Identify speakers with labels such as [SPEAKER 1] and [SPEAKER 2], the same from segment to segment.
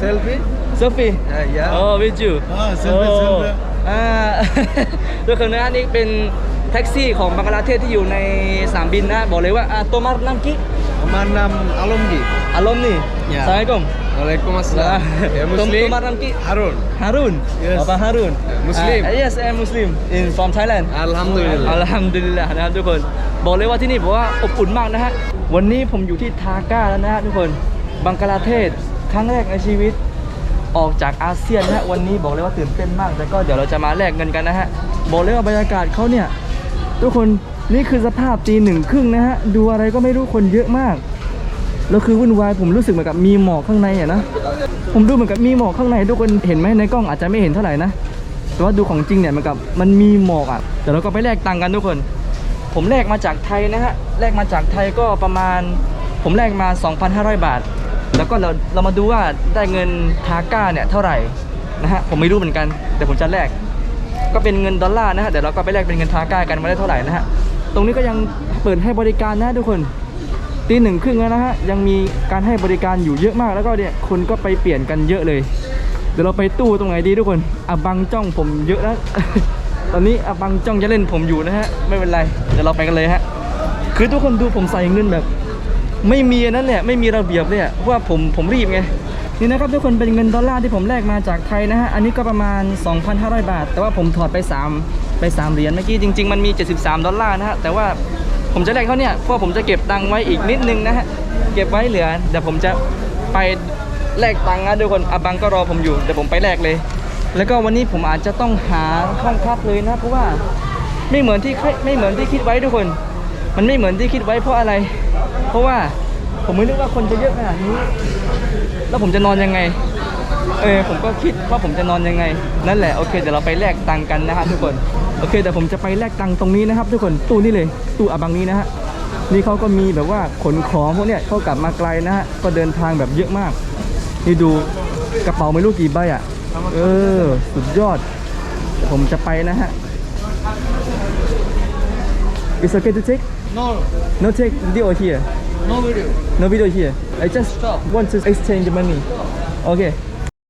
[SPEAKER 1] Selfie?
[SPEAKER 2] เซลฟี่
[SPEAKER 1] Uh, yeah.
[SPEAKER 2] โอ้วิจู
[SPEAKER 1] Ah, selfie, selfie.
[SPEAKER 2] อ่าทุกคนนะนี่เป็นแท็กซี่ของบังกลาเทศที่อยู่ในสนามบินนะบอกเลยว่าอ่าโตมาร์นัมกิ
[SPEAKER 1] Manam Alomgi.
[SPEAKER 2] อารมณ์นี่
[SPEAKER 1] Ya.
[SPEAKER 2] สวัสดีครับ
[SPEAKER 1] Waalaikumsalam. Ya
[SPEAKER 2] Tom-
[SPEAKER 1] Muslim.
[SPEAKER 2] Tomar Namki.
[SPEAKER 1] Harun.
[SPEAKER 2] Harun
[SPEAKER 1] Yes.
[SPEAKER 2] Bapak Harun
[SPEAKER 1] Muslim.
[SPEAKER 2] Ah, yes I'm Muslim in from Thailand
[SPEAKER 1] Alhamdulillah.
[SPEAKER 2] อัลฮัมดุลิลละนะครับทุกคน บอกเลยว่าที่นี่บอกว่าอบอุ่นมากนะฮะ วันนี้ผมอยู่ที่ทาก้าแล้วนะฮะทุกคน บังกลาเทศ ครั้งแรกในชีวิตออกจากอาเซียนนะฮะวันนี้บอกเลยว่าตื่นเต้นมาก แต่ก็เดี๋ยวเราจะมาแลกเงินกันนะฮะบอกเลยว่าบรรยากาศเขาเนี่ยทุกคนนี่คือสภาพตีหนึ่งครึ่งนะฮะดูอะไรก็ไม่รู้คนเยอะมากแล้วคือวุ่นวายผมรู้สึกเหมือนกับมีหมอกข้างในอะนะผมดูเหมือนกับมีหมอกข้างใน ทุกคนเห็นไหมในกล้องอาจจะไม่เห็นเท่าไหร่นะแต่ว่าดูของจริงเนี่ยเหมันกับมันมีหมอกอะเดี๋ยวเราก็ไปแลกตังค์กันทุกคน ผมแลกมาจากไทยนะฮะแลกมาจากไทยก็ประมาณ ผมแลกมา 2,500 บาท แล้วก็เราเรามาดูว่าได้เงินทาก้าเนี่ยเท่าไหร่นะฮะผมไม่รู้เหมือนกันแต่ผมจะแลกก็เป็นเงินดอลลาร์นะฮะเดี๋ยวเราก็ไปแลกเป็นเงินทาก้ากันมาได้เท่าไหร่นะฮะตรงนี้ก็ยังเปิดให้บริการนะทุกคนตีหนึ่งครึ่งแล้วนะฮะยังมีการให้บริการอยู่เยอะมากแล้วก็เนี่ยคนก็ไปเปลี่ยนกันเยอะเลย เดี๋ยวเราไปตู้ตรงไหนดีทุกคนอาบังจ้องผมเยอะแล้วตอนนี้อาบังจ้องจะเล่นผมอยู่นะฮะไม่เป็นไรเดี๋ยวเราไปกันเลยฮะคือทุกคนดูผมใส่เงินแบบ ไม่มีอันนั้นเนี่ยไม่มีระเบียบเลยเพราะว่าผมผมรีบไงนี่นะครับทุกคนเป็นเงินดอลลาร์ที่ผมแลกมาจากไทยนะฮะอันนี้ก็ประมาณ 2,500 บาท แต่ว่าผมถอดไป 3 ไป 3 เหรียญเมื่อกี้จริง ๆ มันมี 73 ดอลลาร์นะฮะแต่ว่าผมจะแลกเขาเนี่ยเพราะผมจะเก็บตังค์ไว้อีกนิดนึงนะฮะเก็บไว้เหลือเดี๋ยวผมจะไปแลกตังค์นะทุกคนอาบังก็รอผมอยู่เดี๋ยวผมไปแลกเลย แล้วก็วันนี้ผมอาจจะต้องหาห้องพักเลยนะเพราะว่าไม่เหมือนที่ไม่เหมือนที่คิดไว้ทุกคน มันไม่เหมือนที่คิดไว้เพราะอะไร เพราะว่าผมไม่นึกว่าคนจะเยอะขนาดนี้ แล้วผมจะนอนยังไง เออผมก็คิดว่าผมจะนอนยังไง นั่นแหละโอเคเดี๋ยวเราไปแลกตังกันนะฮะทุกคน โอเคเดี๋ยวผมจะไปแลกตังตรงนี้นะครับ ทุกคนตู้นี่เลยตู้อาบังนี้นะฮะนี่เขาก็มีแบบว่าขนของพวกเนี้ยเขากลับมาไกลนะฮะก็เดินทางแบบเยอะมาก นี่ดูกระเป๋าไม่รู้กี่ใบอะ เออ สุดยอด ผมจะไปนะฮะ It's okay to take?
[SPEAKER 1] No,
[SPEAKER 2] No take video here.
[SPEAKER 1] no video.
[SPEAKER 2] No video here. I just want to exchange the money. โอเค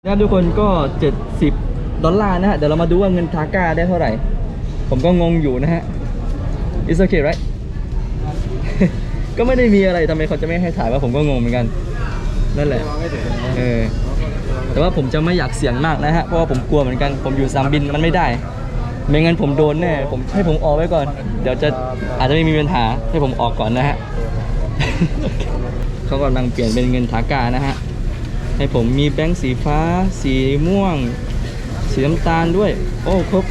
[SPEAKER 2] นะครับทุกคนก็ 70 ดอลลาร์นะฮะ เดี๋ยวเรามาดูว่าเงินทาก้าได้เท่าไหร่ ผมก็งงอยู่นะฮะ It's okay right ก็ไม่ได้มีอะไรทำไมเขาจะไม่ให้ถ่ายว่าผมก็งงเหมือนกัน นั่นแหละ เออ แต่ว่าผมจะไม่อยากเสี่ยงมากนะฮะ เพราะว่าผมกลัวเหมือนกัน ผมอยู่สนามบินมันไม่ได้ ไม่งั้นผมโดนแน่ ผมให้ผมออกไว้ก่อน เดี๋ยวจะอาจจะไม่มีปัญหาให้ผมออกก่อนนะฮะ เขากำลังเปลี่ยนเป็นเงินทากานะฮะ ให้ผมมีแบงค์สีฟ้า สีม่วง สีน้ำตาลด้วย โอ้ครบ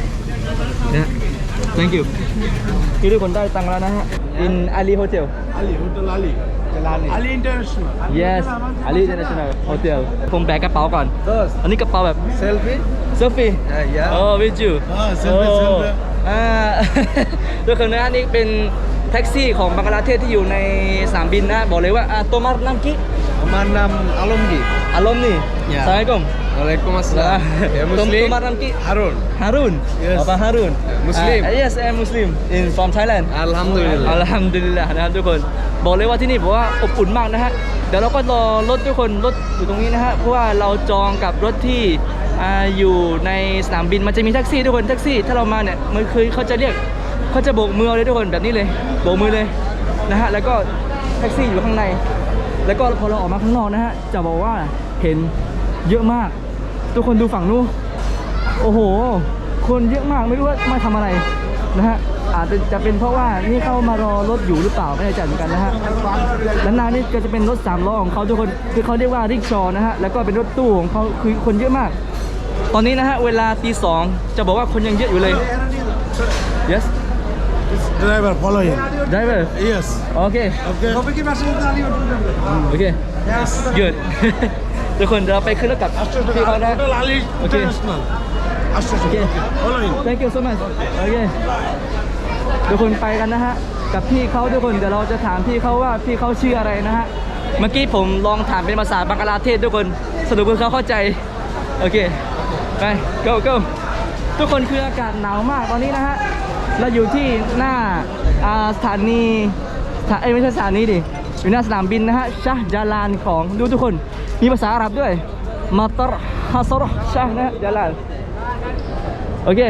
[SPEAKER 2] นะ thank you คือทุกคนได้ตังค์แล้วนะฮะ in Ali Hotel
[SPEAKER 1] Ali, Hotel Ali.
[SPEAKER 2] Ali.
[SPEAKER 1] Ali International.
[SPEAKER 2] yes Ali International Hotel ผมแบกกระเป๋าก่อน
[SPEAKER 1] Dos.
[SPEAKER 2] อันนี้กระเป๋าแบบ
[SPEAKER 1] Selfie?
[SPEAKER 2] เซลฟี่
[SPEAKER 1] Uh, yeah.
[SPEAKER 2] โอ้วิจู
[SPEAKER 1] อ่า selfie, selfie
[SPEAKER 2] อ่าทุกคนนะนี่เป็น แท็กซี่ของบังกลาเทศที่อยู่ในสนามบินนะบอกเลยว่าอ่าโตมาร์นัมกิ
[SPEAKER 1] Manam Alomgi.
[SPEAKER 2] อารมณ์นี่
[SPEAKER 1] Ya.
[SPEAKER 2] สวัสดีครับ
[SPEAKER 1] Waalaikumsalam. Ya
[SPEAKER 2] Tom-
[SPEAKER 1] Muslim.
[SPEAKER 2] Tomar Namki.
[SPEAKER 1] Harun.
[SPEAKER 2] Harun
[SPEAKER 1] Yes.
[SPEAKER 2] Bapak Harun
[SPEAKER 1] Muslim.
[SPEAKER 2] Ah, yes I'm Muslim in from Thailand
[SPEAKER 1] Alhamdulillah.
[SPEAKER 2] อัลฮัมดุลิลละนะครับทุกคน บอกเลยว่าที่นี่บอกว่าอบอุ่นมากนะฮะ เดี๋ยวเราก็รอรถทุกคน รถอยู่ตรงนี้นะฮะ เพราะว่าเราจองกับรถที่อ่าอยู่ในสนามบิน มันจะมีแท็กซี่ทุกคน แท็กซี่ ถ้าเรามาเนี่ย มันคือเขาจะเรียก เขาจะโบกมือเลยทุกคนแบบนี้เลยโบกมือเลยนะฮะแล้วก็แท็กซี่อยู่ข้างใน แล้วก็พอเราออกมาข้างนอกนะฮะจะบอกว่าเห็นเยอะมาก ทุกคนดูฝั่งนู้นโอ้โห คนเยอะมากไม่รู้ว่ามาทำอะไรนะฮะอาจจะจะเป็นเพราะว่านี่เข้ามารอรถอยู่หรือเปล่าไม่แน่ใจเหมือนกันนะฮะด้านหน้านี่ก็จะเป็นรถสามล้อของเขาทุกคนคือเขาเรียกว่าริกชอว์นะฮะแล้วก็เป็นรถตู้ของเขาคือคนเยอะมาก ตอนนี้นะฮะเวลาตีสองจะบอกว่าคนยังเยอะอยู่เลย yes
[SPEAKER 1] Driver, follow him.
[SPEAKER 2] driver
[SPEAKER 1] Yes.
[SPEAKER 2] โอเค
[SPEAKER 1] Okay.
[SPEAKER 2] โอเค
[SPEAKER 1] Yes.
[SPEAKER 2] good ทุกคนเดี๋ยวเราไปขึ้นรถกับพี่เขานะ
[SPEAKER 1] Hotel Ali
[SPEAKER 2] Okay.
[SPEAKER 1] International. Ashton.
[SPEAKER 2] Okay.
[SPEAKER 1] Follow him.
[SPEAKER 2] thank you so much โอเคทุกคนไปกันนะฮะ กับพี่เขาทุกคนเดี๋ยวเราจะถามพี่เขาว่าพี่เขาชื่ออะไรนะฮะ เมื่อกี้ผมลองถามเป็นภาษาบังกลาเทศทุกคนสรุปว่าเขาเข้าใจ โอเค ไป go go ทุกคนคืออากาศหนาวมากตอนนี้นะฮะ เราอยู่ที่หน้าสถานีถาเอ้ไม่ใช่สถานีดิ อยู่หน้าสนามบินนะฮะชาจาลานของดูทุกคน มีภาษาอาหรับด้วย matar hasarah syah นะจาลาน โอเค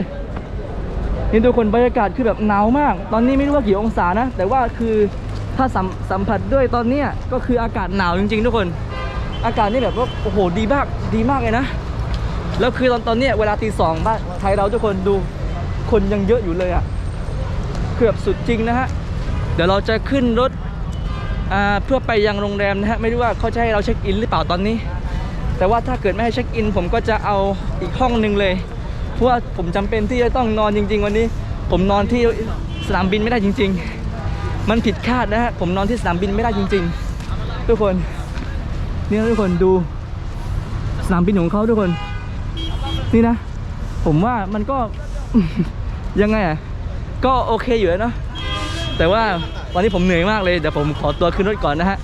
[SPEAKER 2] นี่ทุกคนบรรยากาศคือแบบหนาวมาก ตอนนี้ไม่รู้ว่ากี่องศานะ แต่ว่าคือถ้าสัมสัมผัสด้วยตอนนี้ก็คืออากาศหนาวจริง ๆ ทุกคน อากาศนี่แบบว่าโอ้โหดีมากดีมากเลยนะ แล้วคือตอนตอนนี้เวลาตีสองบ้านไทยเราทุกคนดู คนยังเยอะอยู่เลยอะ่ะคือบสุดจริงนะฮะ เดี๋ยวเราจะขึ้นรถอ่าเพื่อไปยังโรงแรมนะฮะ ไม่รู้ว่าเขาจะให้เราเช็คอินหรือเปล่าตอนนี้ แต่ว่าถ้าเกิดไม่ให้เช็คอิน ผมก็จะเอาอีกห้องหนึ่งเลย เพราะว่าผมจำเป็นที่จะต้องนอนจริง ๆ วันนี้ ผมนอนที่สนามบินไม่ได้จริง ๆ มันผิดคาดนะฮะ ผมนอนที่สนามบินไม่ได้จริง ๆ ทุกคน นี่ทุกคนดูสนามบินของเขาทุกคน นี่นะ ผมว่ามันก็ ยังไงอะก็โอเคอยู่แล้วเนาะแต่ว่าวันนี้ผมเหนื่อยมากเลยเดี๋ยวผมขอตัวขึ้นรถก่อนนะฮะ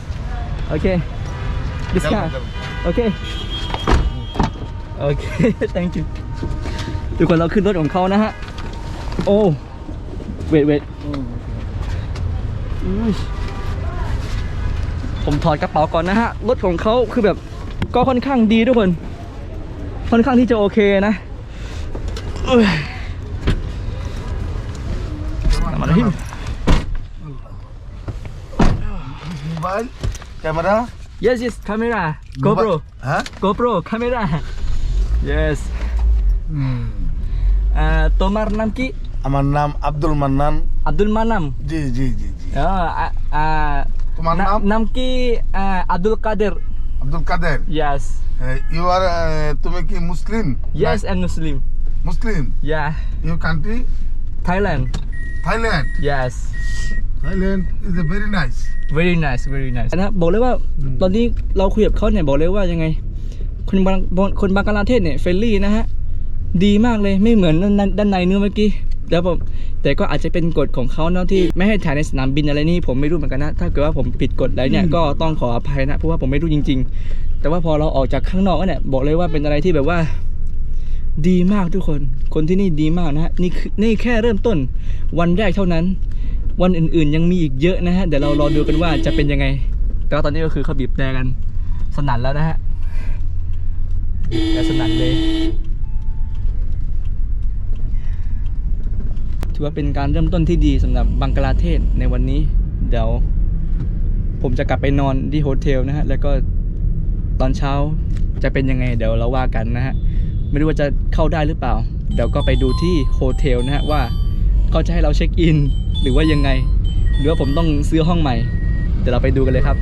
[SPEAKER 2] โอเคดิสคาโอเคโอเค thank you ทุกคนเราขึ้นรถของเขานะฮะโอ้เวทเวทผมถอดกระเป๋าก่อนนะฮะรถของเขาคือแบบก็ค่อนข้างดีทุกคน ค่อนข้างที่จะโอเคนะ Ibrahim.
[SPEAKER 1] Mobile, kamera.
[SPEAKER 2] Yes, yes, kamera. GoPro.
[SPEAKER 1] Hah?
[SPEAKER 2] GoPro, kamera. Yes. Hmm. Uh, Tomar namki?
[SPEAKER 1] Aman nam Abdul Manan.
[SPEAKER 2] Abdul Manam.
[SPEAKER 1] Ji, ji, ji, ji.
[SPEAKER 2] Oh, uh, uh,
[SPEAKER 1] nam?
[SPEAKER 2] nam
[SPEAKER 1] ki
[SPEAKER 2] uh, Abdul Qadir. Abdul Qadir.
[SPEAKER 1] Yes. Uh,
[SPEAKER 2] you
[SPEAKER 1] are uh, to make Muslim.
[SPEAKER 2] Yes. I'm Muslim.
[SPEAKER 1] Muslim.
[SPEAKER 2] Yeah.
[SPEAKER 1] Your country?
[SPEAKER 2] Thailand.
[SPEAKER 1] Thailand
[SPEAKER 2] yes
[SPEAKER 1] Thailand is a very nice
[SPEAKER 2] very nice very nice นะบอกเลยว่าตอนนี้เราคุยกับเขาเนี่ยบอกเลยว่ายังไง คนบางคนบางกลาเทศเนี่ยเฟรนลี่นะฮะ ดีมากเลยไม่เหมือนด้านในเนื้อเมื่อกี้แล้วผมแต่ก็อาจจะเป็นกฎของเขาเนาะที่ไม่ให้ถ่ายในสนามบินอะไรนี่ผมไม่รู้เหมือนกันนะ ถ้าเกิดว่าผมผิดกฎอะไรเนี่ยก็ต้องขออภัยนะเพราะว่าผมไม่รู้จริง ๆ แต่ว่าพอเราออกจากข้างนอกเนี่ยบอกเลยว่าเป็นอะไรที่แบบว่า ดีมากทุกคน คนที่นี่ดีมากนะฮะนี่คือนี่แค่เริ่มต้นวันแรกเท่านั้น วันอื่นๆยังมีอีกเยอะนะฮะเดี๋ยวเรารอดูกันว่าจะเป็นยังไง แต่ว่าตอนนี้ก็คือเขาบีบแต่กัน สนั่นแล้วนะฮะบีบแต่สนั่นเลย ถือว่าเป็นการเริ่มต้นที่ดีสำหรับบังกลาเทศในวันนี้ เดี๋ยว ผมจะกลับไปนอนที่โฮเทลนะฮะแล้วก็ตอนเช้าจะเป็นยังไงเดี๋ยวเราว่ากันนะฮะ ไม่รู้ว่าจะเข้าได้หรือเปล่า เดี๋ยวก็ไปดูที่โฮเทลนะฮะว่าเขาจะให้เราเช็คอิน หรือว่ายังไง หรือว่าผมต้องซื้อห้องใหม่ เดี๋ยวเราไปดูกันเลยครับ